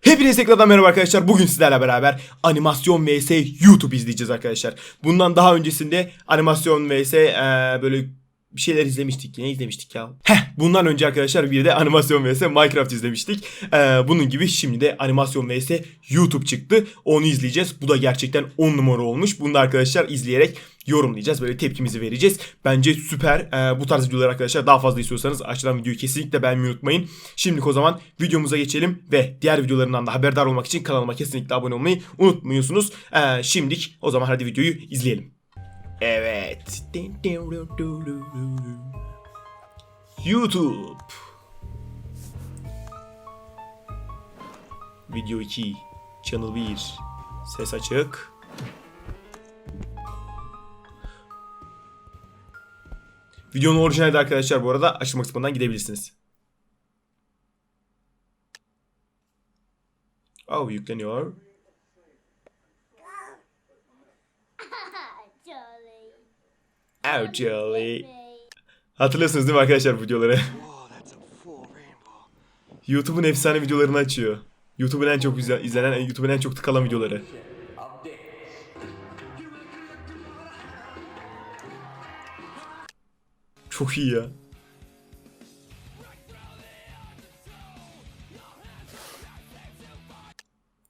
Hepinize tekrardan merhaba arkadaşlar. Bugün sizlerle beraber animasyon vs YouTube izleyeceğiz arkadaşlar. Bundan daha öncesinde animasyon vs eee, böyle bir şeyler izlemiştik. Ne izlemiştik ya? Heh, bundan önce arkadaşlar bir de animasyon vs Minecraft izlemiştik. Eee, bunun gibi şimdi de animasyon vs YouTube çıktı. Onu izleyeceğiz. Bu da gerçekten 10 numara olmuş. Bunu da arkadaşlar izleyerek yorumlayacağız. Böyle tepkimizi vereceğiz. Bence süper. Eee, bu tarz videolar arkadaşlar daha fazla istiyorsanız aşağıdan videoyu kesinlikle beğenmeyi unutmayın. Şimdilik o zaman videomuza geçelim ve diğer videolarımdan da haberdar olmak için kanalıma kesinlikle abone olmayı unutmuyorsunuz. Eee şimdilik o zaman hadi videoyu izleyelim. Evet. YouTube. Video 2. Channel 1. Ses açık. Videonun orijinali de arkadaşlar bu arada açılma kısmından gidebilirsiniz. Oh yükleniyor. Oh Jolly. Hatırlıyorsunuz değil mi arkadaşlar bu videoları? YouTube'un efsane videolarını açıyor. YouTube'un en çok izle- izlenen, YouTube'un en çok tıkalan videoları. Çok iyi ya.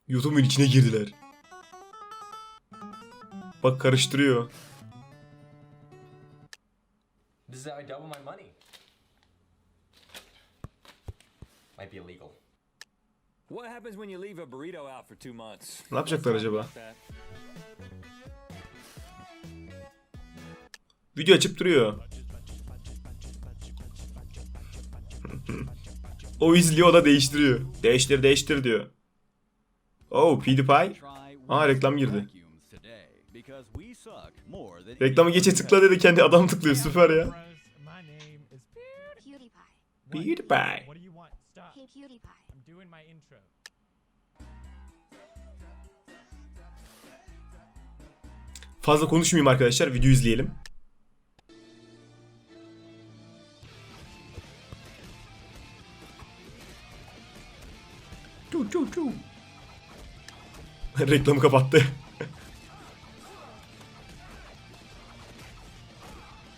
YouTube'un içine girdiler. Bak karıştırıyor. This is how I double my money. Might be illegal. What happens when you leave a burrito out for two months? Ne yapacaklar acaba? Video açıp duruyor. O izliyor o da değiştiriyor. Değiştir değiştir diyor. Oh PewDiePie. Aa reklam girdi. Reklamı geçe tıkla dedi kendi adam tıklıyor süper ya. PewDiePie. Fazla konuşmayayım arkadaşlar video izleyelim. Çu, çu. Reklamı kapattı.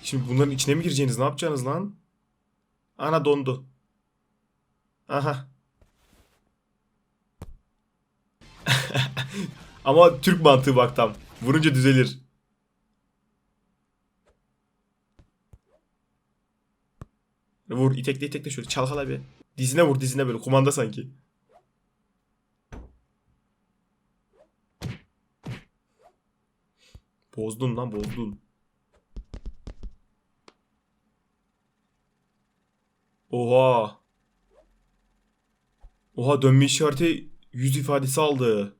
Şimdi bunların içine mi gireceğiniz? Ne yapacaksınız lan? Ana dondu. Aha. Ama Türk mantığı bak tam. Vurunca düzelir. Vur itekle itekle şöyle çalkala bir. Dizine vur dizine böyle kumanda sanki. Bozdun lan bozdun. Oha. Oha dönme işareti yüz ifadesi aldı.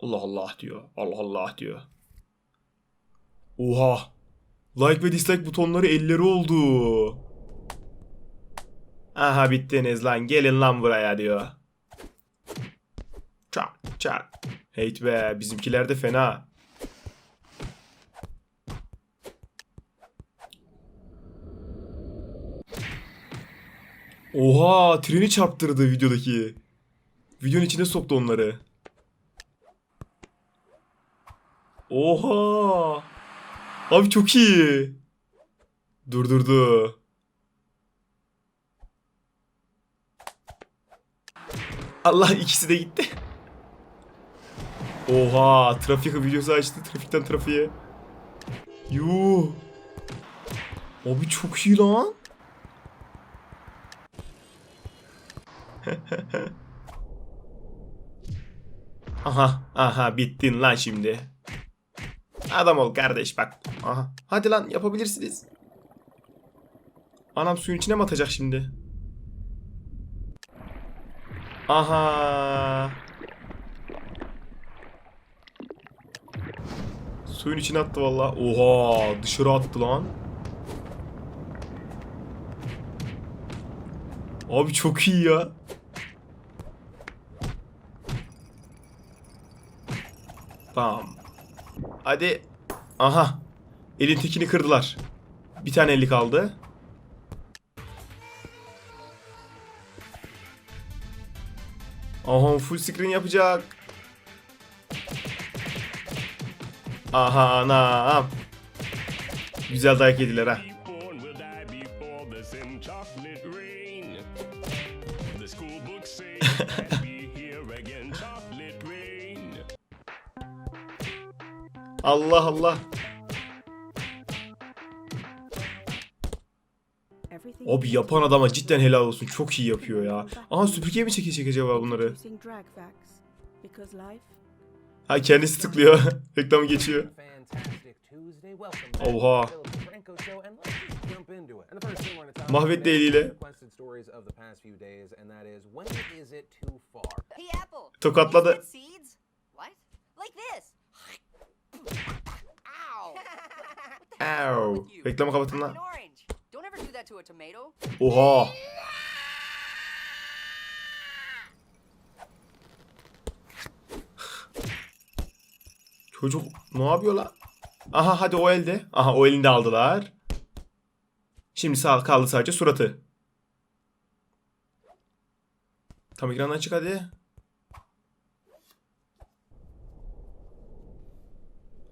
Allah Allah diyor. Allah Allah diyor. Oha. Like ve dislike butonları elleri oldu. Aha bittiniz lan. Gelin lan buraya diyor. Çak çak. Heyt be bizimkiler de fena. Oha treni çarptırdı videodaki. Videonun içine soktu onları. Oha. Abi çok iyi. Durdurdu. Allah ikisi de gitti. Oha trafik videosu açtı trafikten trafiğe. Yuh. Abi çok iyi lan. aha aha bittin lan şimdi. Adam ol kardeş bak. Aha. Hadi lan yapabilirsiniz. Anam suyun içine mi atacak şimdi? Aha. Suyun içine attı valla. Oha dışarı attı lan. Abi çok iyi ya. Tamam. Hadi. Aha. Elin tekini kırdılar. Bir tane eli kaldı. Aha full screen yapacak. Aha anam. Güzel dayak yediler ha. Allah Allah. Abi yapan adama cidden helal olsun. Çok iyi yapıyor ya. Aha süpürgeye mi çekecek acaba bunları? Ha kendisi tıklıyor. Reklamı geçiyor. Oha. Mahvetti eliyle. requested stories of the past few days, and that is when is it too far? Hey, Apple. Tokatladı. you spit seeds? What? Like this. Ow. What the hell's wrong Ow. with you? Reklamı kapatın I'm lan. an orange. Don't ever do that to a tomato. Oha. Çocuk ne yapıyor lan? Aha hadi o elde. Aha o elinde aldılar. Şimdi sağ kaldı sadece suratı. Tam ekrandan çık hadi.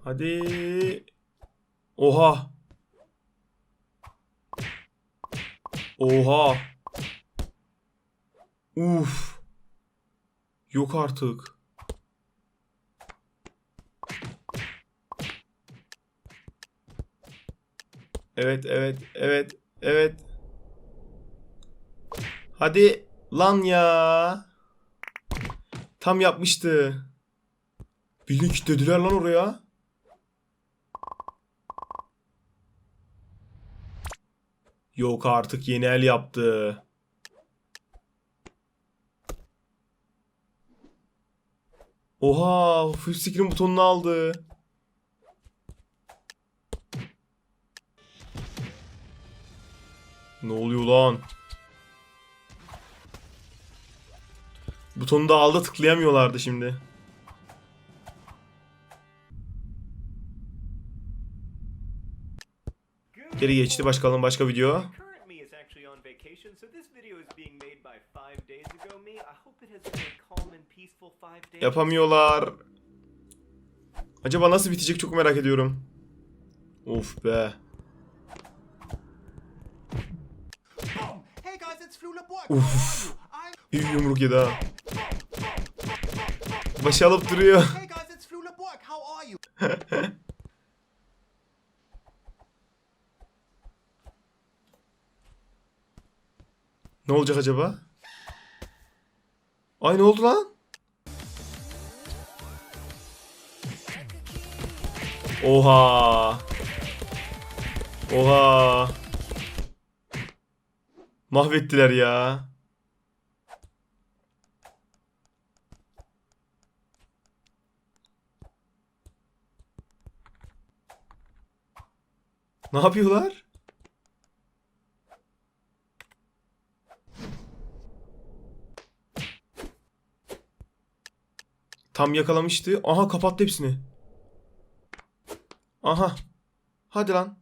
Hadi. Oha. Oha. Uf. Yok artık. Evet, evet, evet, evet. Hadi lan ya. Tam yapmıştı. Bildiğin kilitlediler lan oraya. Yok artık yeni el yaptı. Oha full screen butonunu aldı. Ne oluyor lan? Butonu da aldı tıklayamıyorlardı şimdi. Geri geçti başkalın başka video. Yapamıyorlar. Acaba nasıl bitecek çok merak ediyorum. Of be. Hey guys, it's Flula Borg. Uf. Bir yumruk yedi ha. Başı alıp duruyor. Ne olacak acaba? Ay ne oldu lan? Oha. Oha. Mahvettiler ya. Ne yapıyorlar? Tam yakalamıştı. Aha kapattı hepsini. Aha. Hadi lan.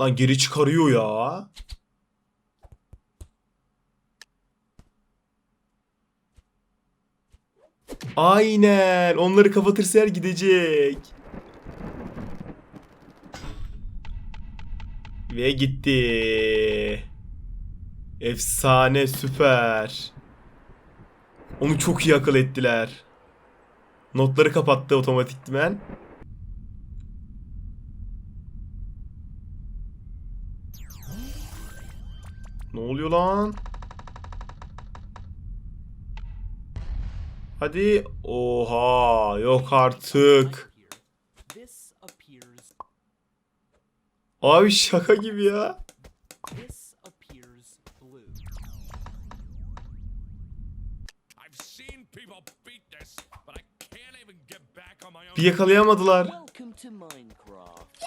Lan geri çıkarıyor ya. Aynen. Onları kapatırsa eğer gidecek. Ve gitti. Efsane süper. Onu çok iyi akıl ettiler. Notları kapattı otomatikmen. Ne oluyor lan? Hadi. Oha, yok artık. Abi şaka gibi ya. This appears blue. I've seen people beat this, but I can't even get back on my own. Bir yakalayamadılar. Welcome to Minecraft.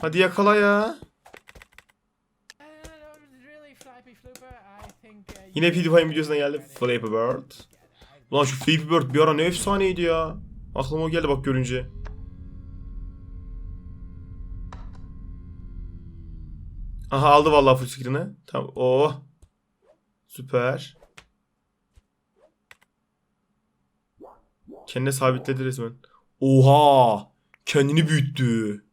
Hadi yakala ya. Uh, really, Flappy Flooper, I think, uh, Yine PewDiePie'in videosuna geldi. Flappy Bird. Ulan şu Flappy Bird bir ara ne efsaneydi ya. Aklıma o geldi bak görünce. Aha aldı vallahi full screen'ı. Tamam. Oh. Süper. Kendine sabitledi resmen. Oha! Kendini büyüttü.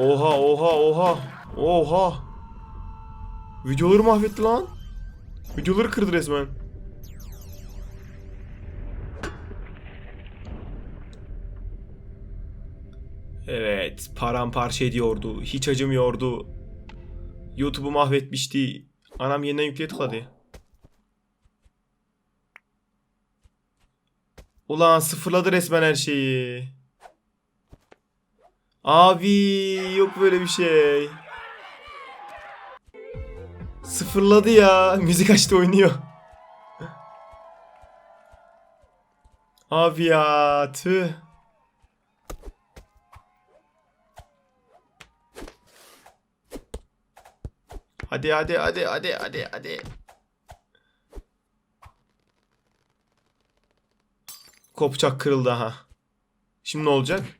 Oha oha oha. Oha. Videoları mahvetti lan. Videoları kırdı resmen. Evet, paramparça ediyordu. Hiç acımıyordu. YouTube'u mahvetmişti. Anam yeniden yükleye tıkladı. Ulan sıfırladı resmen her şeyi. Abi yok böyle bir şey. Sıfırladı ya. Müzik açtı oynuyor. Abi ya tüh. Hadi hadi hadi hadi hadi hadi. Kopçak kırıldı ha. Şimdi ne olacak?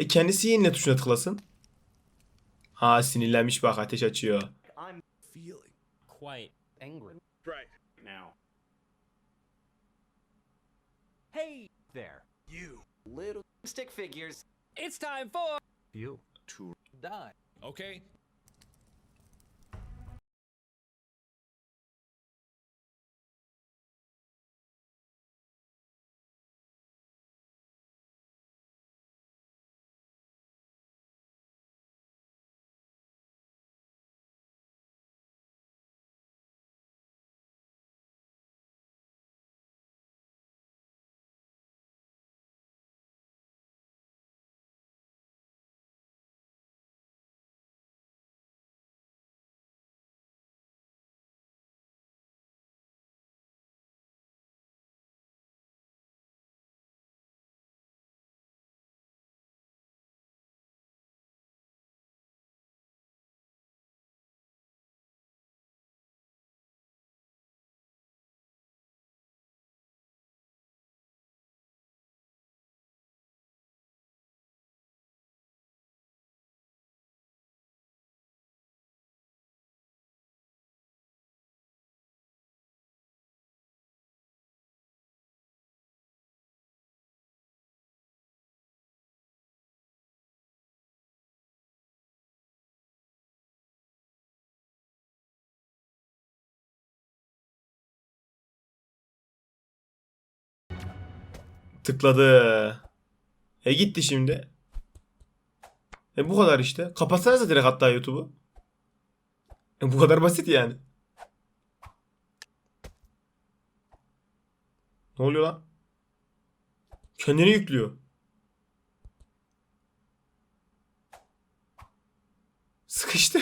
E kendisi yenile tuşuna tıklasın. Ha sinirlenmiş bak ateş açıyor. Hey there, You. little stick figures. It's time for You. to die. Okay. Tıkladı. E gitti şimdi. E bu kadar işte. Kapatsanıza direkt hatta YouTube'u. E bu kadar basit yani. Ne oluyor lan? Kendini yüklüyor. Sıkıştı.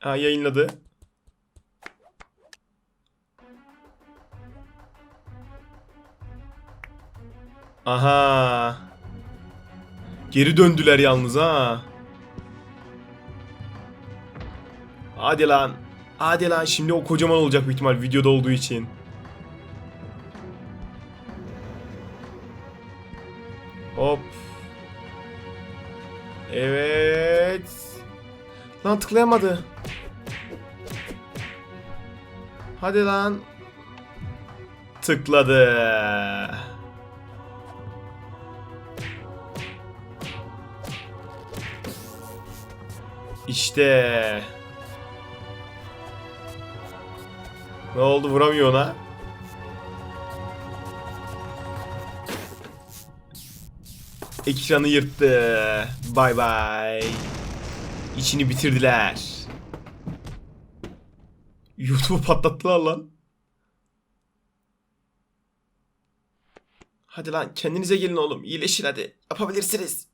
Ha yayınladı. Aha. Geri döndüler yalnız ha. Hadi lan. Hadi lan şimdi o kocaman olacak büyük ihtimal videoda olduğu için. Hop. Evet. Lan tıklayamadı. Hadi lan. Tıkladı. İşte. Ne oldu vuramıyor ona? Ekranı yırttı. Bay bay. İçini bitirdiler. YouTube'u patlattılar lan. Hadi lan kendinize gelin oğlum. İyileşin hadi. Yapabilirsiniz.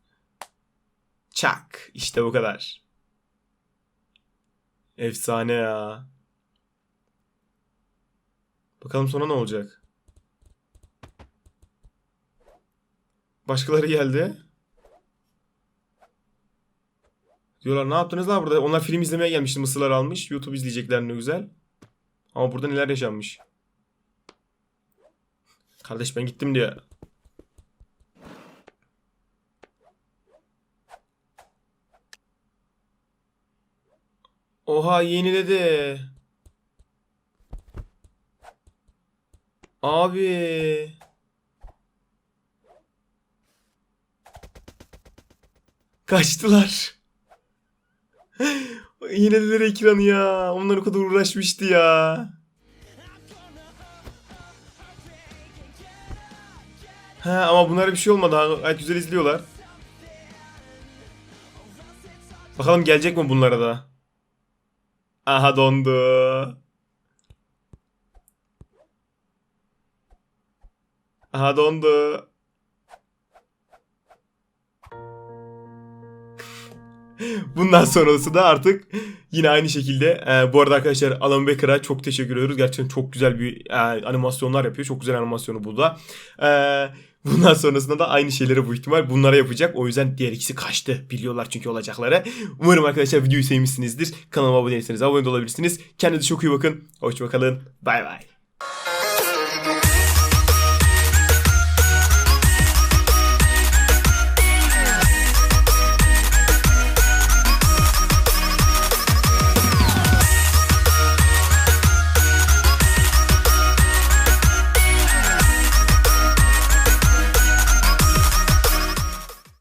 Çak. İşte bu kadar. Efsane ya. Bakalım sonra ne olacak? Başkaları geldi. Diyorlar ne yaptınız lan burada? Onlar film izlemeye gelmişti mısırlar almış. YouTube izleyecekler ne güzel. Ama burada neler yaşanmış. Kardeş ben gittim diye. Oha yeniledi. Abi. Kaçtılar. Yenilediler ekranı ya. Onlar o kadar uğraşmıştı ya. Ha ama bunlara bir şey olmadı. Gayet güzel izliyorlar. Bakalım gelecek mi bunlara da? Aha dondu. Aha dondu. Bundan sonrası da artık yine aynı şekilde. e, bu arada arkadaşlar Alan Baker'a çok teşekkür ediyoruz. Gerçekten çok güzel bir e, animasyonlar yapıyor. Çok güzel animasyonu bu da. E, bundan sonrasında da aynı şeyleri bu ihtimal bunlara yapacak. O yüzden diğer ikisi kaçtı. Biliyorlar çünkü olacakları. Umarım arkadaşlar videoyu sevmişsinizdir. Kanalıma abone değilseniz abone de olabilirsiniz. Kendinize çok iyi bakın. Hoşçakalın. Bay bay.